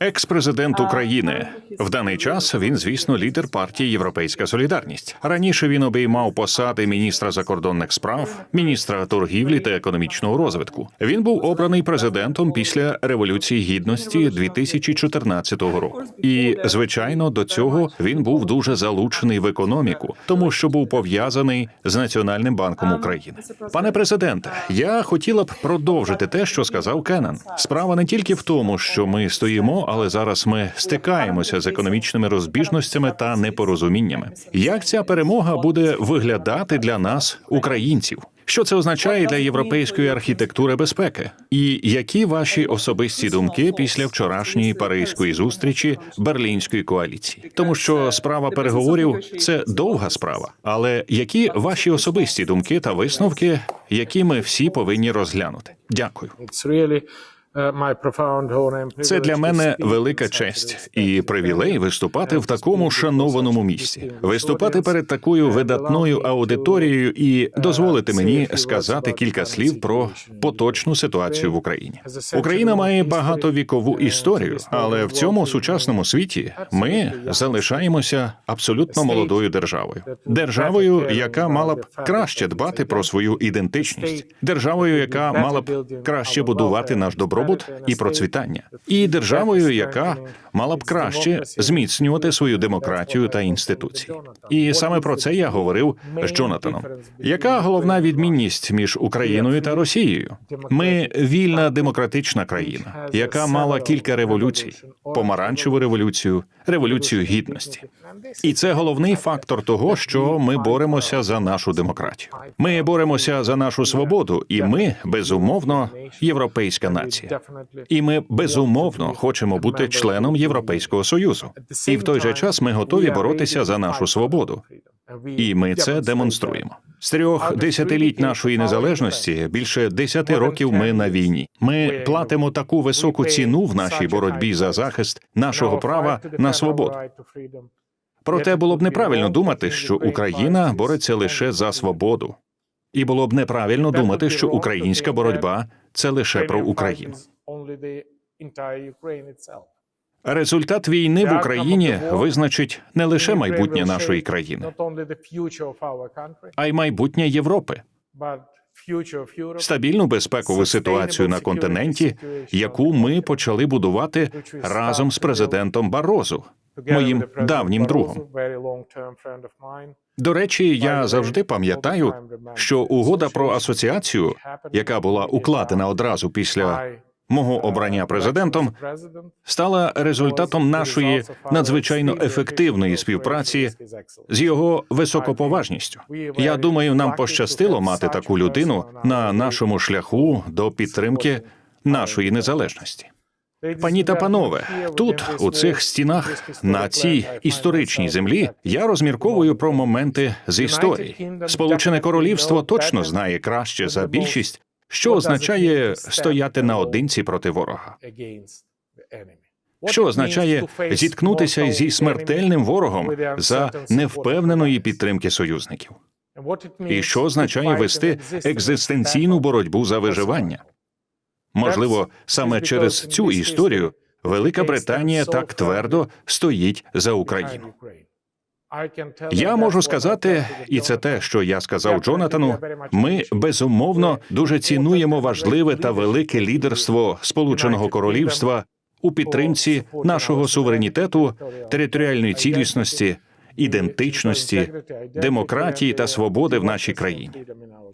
Екс-президент України в даний час він, звісно, лідер партії Європейська Солідарність. Раніше він обіймав посади міністра закордонних справ, міністра торгівлі та економічного розвитку. Він був обраний президентом після революції гідності 2014 року. І звичайно, до цього він був дуже залучений в економіку, тому що був пов'язаний з Національним банком України. Пане президенте, я хотіла б продовжити те, що сказав Кеннан. Справа не тільки в тому, що ми стоїмо, але зараз ми стикаємося з економічними розбіжностями та непорозуміннями. Як ця перемога буде виглядати для нас, українців? Що це означає для європейської архітектури безпеки? І які ваші особисті думки після вчорашньої паризької зустрічі берлінської коаліції? Тому що справа переговорів це довга справа. Але які ваші особисті думки та висновки, які ми всі повинні розглянути? Дякую. And Це для мене велика честь і привілей виступати в такому шанованому місці, виступати перед такою видатною to, аудиторією і дозволити мені сказати кілька слів про поточну ситуацію в Україні. Україна має багатовікову історію, але в цьому сучасному світі ми залишаємося абсолютно молодою державою, державою, яка мала б краще дбати про свою ідентичність, державою, яка мала б краще будувати наш and добробут і процвітання, і державою, яка мала б краще зміцнювати свою демократію та інституції. І саме про це я говорив з Джонатаном. Яка головна відмінність між Україною та Росією? Ми вільна демократична країна, яка мала кілька революцій: помаранчеву революцію, революцію гідності. І це головний фактор того, що ми боремося за нашу демократію. Ми боремося за нашу свободу, і ми безумовно європейська нація. І ми безумовно хочемо бути членом Європейського союзу. І в той же час ми готові боротися за нашу свободу. І ми це демонструємо. З трьох десятиліть нашої незалежності більше десяти років ми на війні. Ми платимо таку високу ціну в нашій боротьбі за захист нашого права на свободу. Проте було б неправильно думати, що Україна бореться лише за свободу, і було б неправильно думати, що українська боротьба це лише про Україну. Результат війни в Україні визначить не лише майбутнє нашої країни, а й майбутнє Європи, стабільну безпекову ситуацію на континенті, яку ми почали будувати разом з президентом Барозу, моїм давнім другом. До речі, я завжди пам'ятаю, що угода про асоціацію, яка була укладена одразу після мого обрання президентом, стала результатом нашої надзвичайно ефективної співпраці з його високоповажністю. Я думаю, нам пощастило мати таку людину на нашому шляху до підтримки нашої незалежності. Пані та панове, тут, у цих стінах, на цій історичній землі, я розмірковую про моменти з історії. Сполучене Королівство точно знає краще за більшість, що означає стояти наодинці проти ворога. Що означає зіткнутися зі смертельним ворогом за невпевненої підтримки союзників? І що означає вести екзистенційну боротьбу за виживання? Можливо, саме через цю історію Велика Британія так твердо стоїть за Україну. Я можу сказати, і це те, що я сказав Джонатану. Ми безумовно дуже цінуємо важливе та велике лідерство Сполученого Королівства у підтримці нашого суверенітету, територіальної цілісності, ідентичності, демократії та свободи в нашій країні.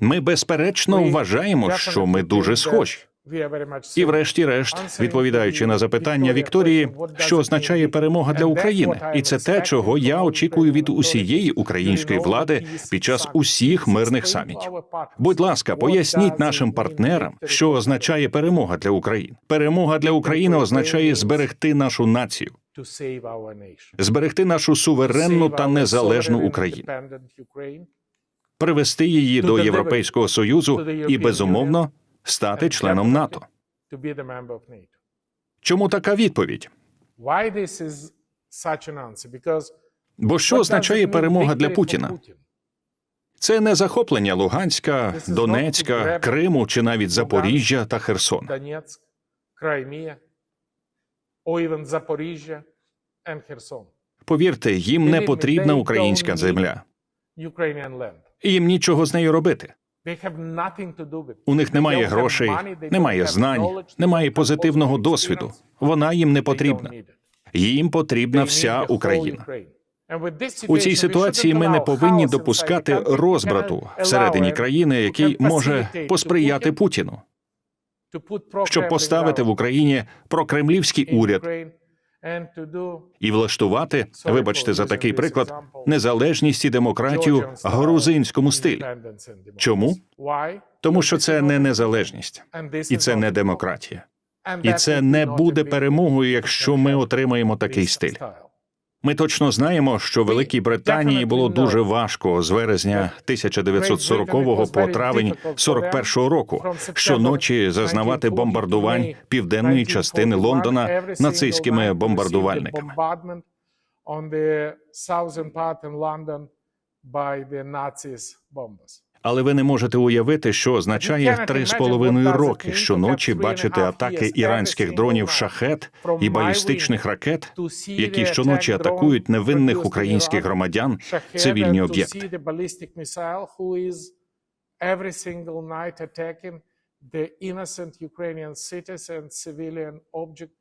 Ми безперечно вважаємо, що ми дуже схожі. І, врешті-решт, відповідаючи на запитання Вікторії, що означає перемога для України, і це те, чого я очікую від усієї української влади під час усіх мирних самітів. Будь ласка, поясніть нашим партнерам, що означає перемога для України. Перемога для України означає зберегти нашу націю, зберегти нашу суверенну та незалежну Україну, привести її до Європейського союзу і безумовно стати членом НАТО. Чому така відповідь? Бо що означає перемога для Путіна? Це не захоплення Луганська, Донецька, Криму чи навіть Запоріжжя та Kherson. Повірте, їм не потрібна українська земля. І їм нічого з нею робити. У них немає грошей, немає знань, немає позитивного досвіду. Вона їм не потрібна. Їм потрібна вся Україна. У цій ситуації ми не повинні допускати розбрату всередині країни, який може посприяти Путіну, щоб поставити в Україні прокремлівський уряд І влаштувати, вибачте за такий приклад, незалежність і демократію грузинському стилі. Чому? Тому що це не незалежність, і це не демократія. І це не буде перемогою, якщо ми отримаємо такий стиль. Ми точно знаємо, що Великій Британії було дуже важко з вересня 1940 по травень 41 року щоночі зазнавати бомбардувань південної частини Лондона нацистськими бомбардувальниками. On the southern part in London by the Nazis bombers. Але ви не можете уявити, що означає три з половиною роки щоночі бачити атаки іранських дронів шахет і балістичних ракет, які щоночі атакують невинних українських громадян, цивільні об'єкти. The innocent Ukrainian cities civilian object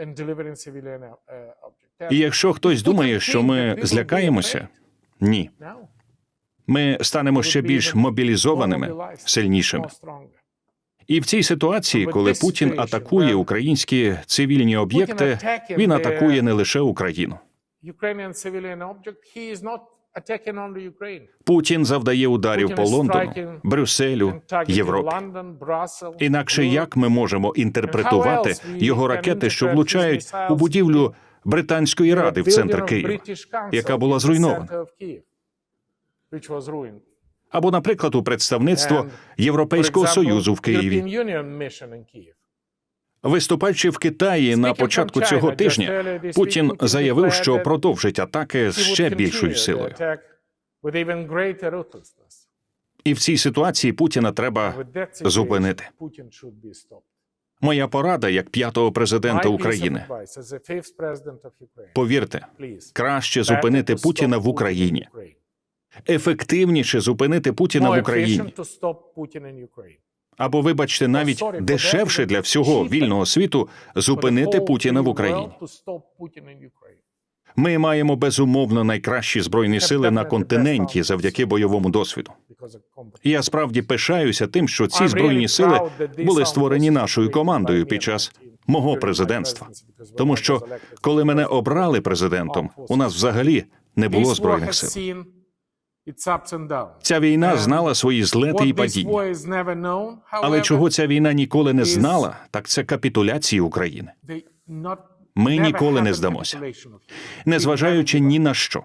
and delivering civilian uh, object. І якщо хтось думає, що ми злякаємося, ні. Ми станемо ще більш мобілізованими, сильнішими. І в цій ситуації, коли Путін атакує українські цивільні об'єкти, він атакує не лише Україну. Путін завдає ударів по Лондону, Брюсселю, Європі. Інакше як ми можемо інтерпретувати його ракети, що влучають у будівлю Британської ради в центр Києва, яка була зруйнована. Або, наприклад, у представництво Європейського союзу в Києві. Виступаючи в Китаї на початку цього тижня, Путін заявив, що продовжить атаки з ще більшою силою. І в цій ситуації Путіна треба зупинити. Моя порада як п'ятого президента України. Повірте, краще зупинити Путіна в Україні. Ефективніше зупинити Путіна в Україні. Або, вибачте, навіть дешевше для всього вільного світу зупинити Путіна в Україні. Ми маємо безумовно найкращі збройні сили на континенті завдяки бойовому досвіду. Я справді пишаюся тим, що ці збройні сили були створені нашою командою під час мого президентства. Тому що, коли мене обрали президентом, у нас взагалі не було збройних сил. Ця війна знала свої злети і падіння. Але чого ця війна ніколи не знала, так це капітуляції України, Ми ніколи не здамося. незважаючи ні на що.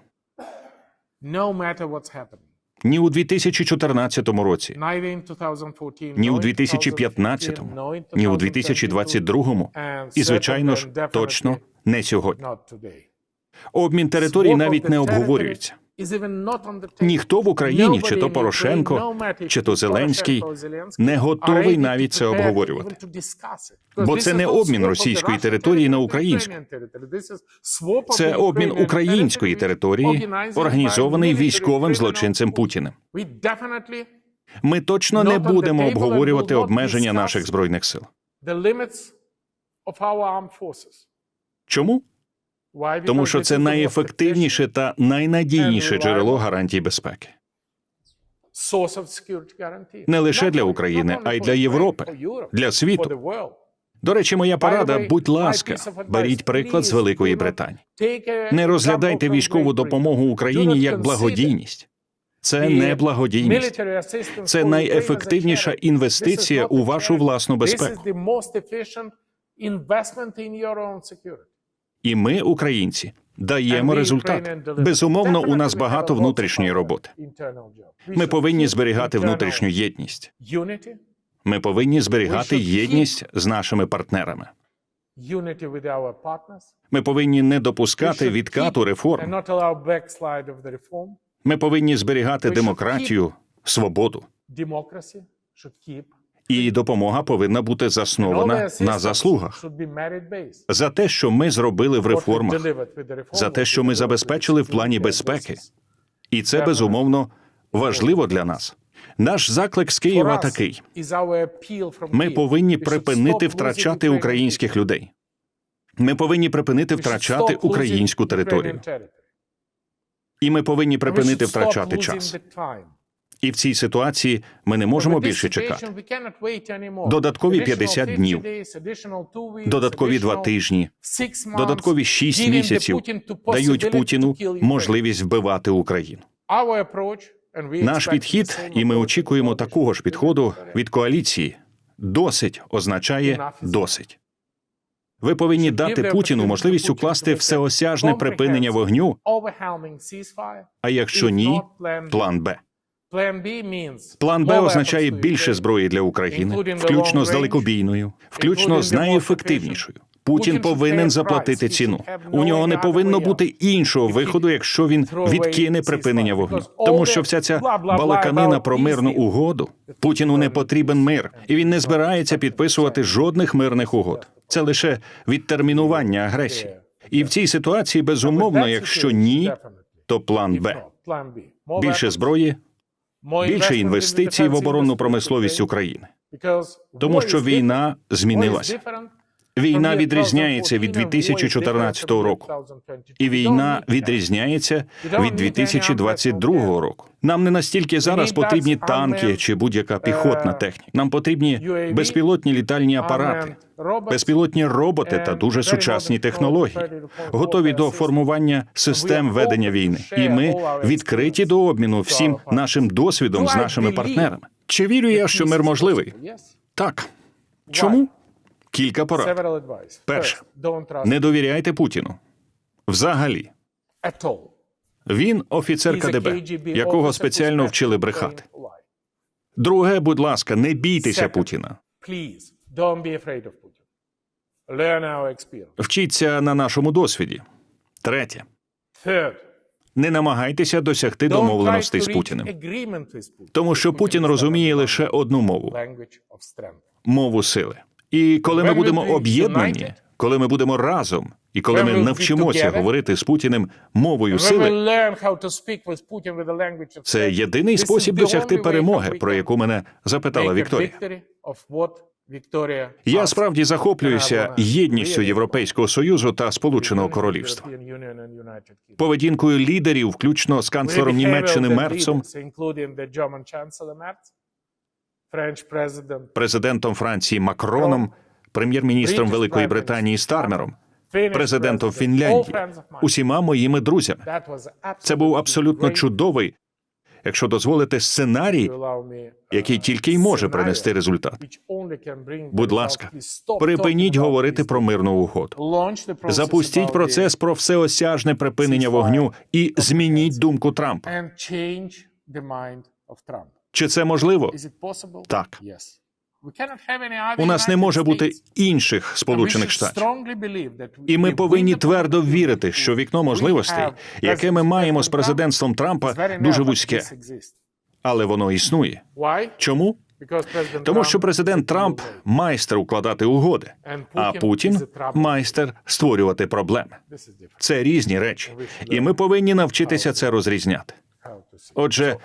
Ні у 2014 році, Neither in 2014, ні у nor in 2015, 2015, nor in ні у 2022, 2022 and і, звичайно ж, точно не сьогодні. Обмін територій навіть не обговорюється. Ніхто в Україні, чи то Порошенко, чи то Зеленський, не готовий навіть це обговорювати. Бо це не обмін російської території на українську. Це обмін української території, організований військовим злочинцем. Путіним. Ми точно не будемо обговорювати обмеження наших збройних сил. Чому? Тому що це найефективніше та найнадійніше джерело гарантій безпеки. Не лише для України, а й для Європи, для світу. До речі, моя порада, будь ласка, беріть приклад з Великої Британії. Не розглядайте військову допомогу Україні як благодійність. Це не благодійність. Це найефективніша інвестиція у вашу власну безпеку. І ми, українці, даємо результат. Безумовно, у нас багато внутрішньої роботи. Ми повинні зберігати внутрішню єдність. Ми повинні зберігати єдність з нашими партнерами. Ми повинні не допускати відкату реформ. Ми повинні зберігати демократію, свободу. І допомога повинна бути заснована на заслугах за те, що ми зробили в реформах, за те, що ми забезпечили в плані безпеки. І це безумовно важливо для нас. Наш заклик з Києва такий: ми повинні припинити втрачати українських людей. Ми повинні припинити втрачати українську територію. І ми повинні припинити втрачати час. І в цій ситуації ми не можемо більше чекати. Додаткові Additional 50 50 днів, Додаткові два тижні, додаткові шість місяців Putin дають Путіну можливість вбивати Україну. Наш підхід, і ми очікуємо такого ж підходу від коаліції. Досить означає досить. Ви повинні дати Путіну можливість укласти всеосяжне припинення вогню. А якщо ні, план Б. План Б означає більше зброї для України, включно з далекобійною, включно з найефективнішою. Путін повинен заплатити ціну. У нього не повинно бути іншого виходу, якщо він відкине припинення вогню. Тому що вся ця балаканина про мирну угоду Путіну не потрібен мир, і він не збирається підписувати жодних мирних угод. Це лише відтермінування агресії. І в цій ситуації безумовно, якщо ні, то план Б. Більше зброї, більше інвестицій в оборонну промисловість. України. Тому що війна. Змінилася. Війна відрізняється від 2014 and war is 2014 different from року. І війна відрізняється від need any 2022 року. Нам не настільки зараз потрібні танки чи будь-яка піхотна е, техніка. Нам потрібні безпілотні літальні апарати, безпілотні роботи та дуже сучасні технології, готові до формування систем ведення війни. І ми відкриті до обміну всім нашим досвідом з нашими партнерами. Чи вірю я, що мир можливий? Так. Чому? Кілька порад. Перше. Не довіряйте Путіну. Взагалі. Він офіцер КДБ, якого спеціально вчили брехати. Друге, будь ласка, не бійтеся Путіна. Вчіться на нашому досвіді. Третє, не намагайтеся досягти домовленостей з Путіним, тому що Путін розуміє лише одну мову мову сили. І коли ми будемо об'єднані, коли ми будемо разом, і коли ми навчимося говорити з Путіним мовою сили, це єдиний спосіб досягти перемоги, про яку мене запитала Вікторія. Я справді захоплююся єдністю Європейського союзу та Сполученого Королівства, поведінкою лідерів, включно з канцлером Німеччини Мерцом, президентом Франції Макроном, прем'єр-міністром Великої Британії Стармером, президентом Фінляндії, усіма моїми друзями. Це був абсолютно чудовий, якщо дозволите, сценарій, uh, який тільки й може принести результат. Будь ласка, припиніть говорити про мирну угоду. Запустіть процес про всеосяжне припинення вогню і змініть думку Трампа. Чи це можливо? Так. У нас не може бути інших Сполучених Штатів. І ми повинні твердо вірити, що вікно можливостей, яке ми маємо з президентством Трампа, дуже вузьке, але воно існує. Чому? Тому що президент Трамп майстер укладати угоди, а Путін майстер створювати проблеми. Це різні речі, і ми повинні навчитися це розрізняти. Отже,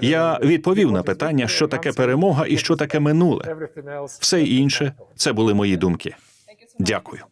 я відповів на питання, що таке перемога і що таке минуле. Все інше це були мої думки. Дякую.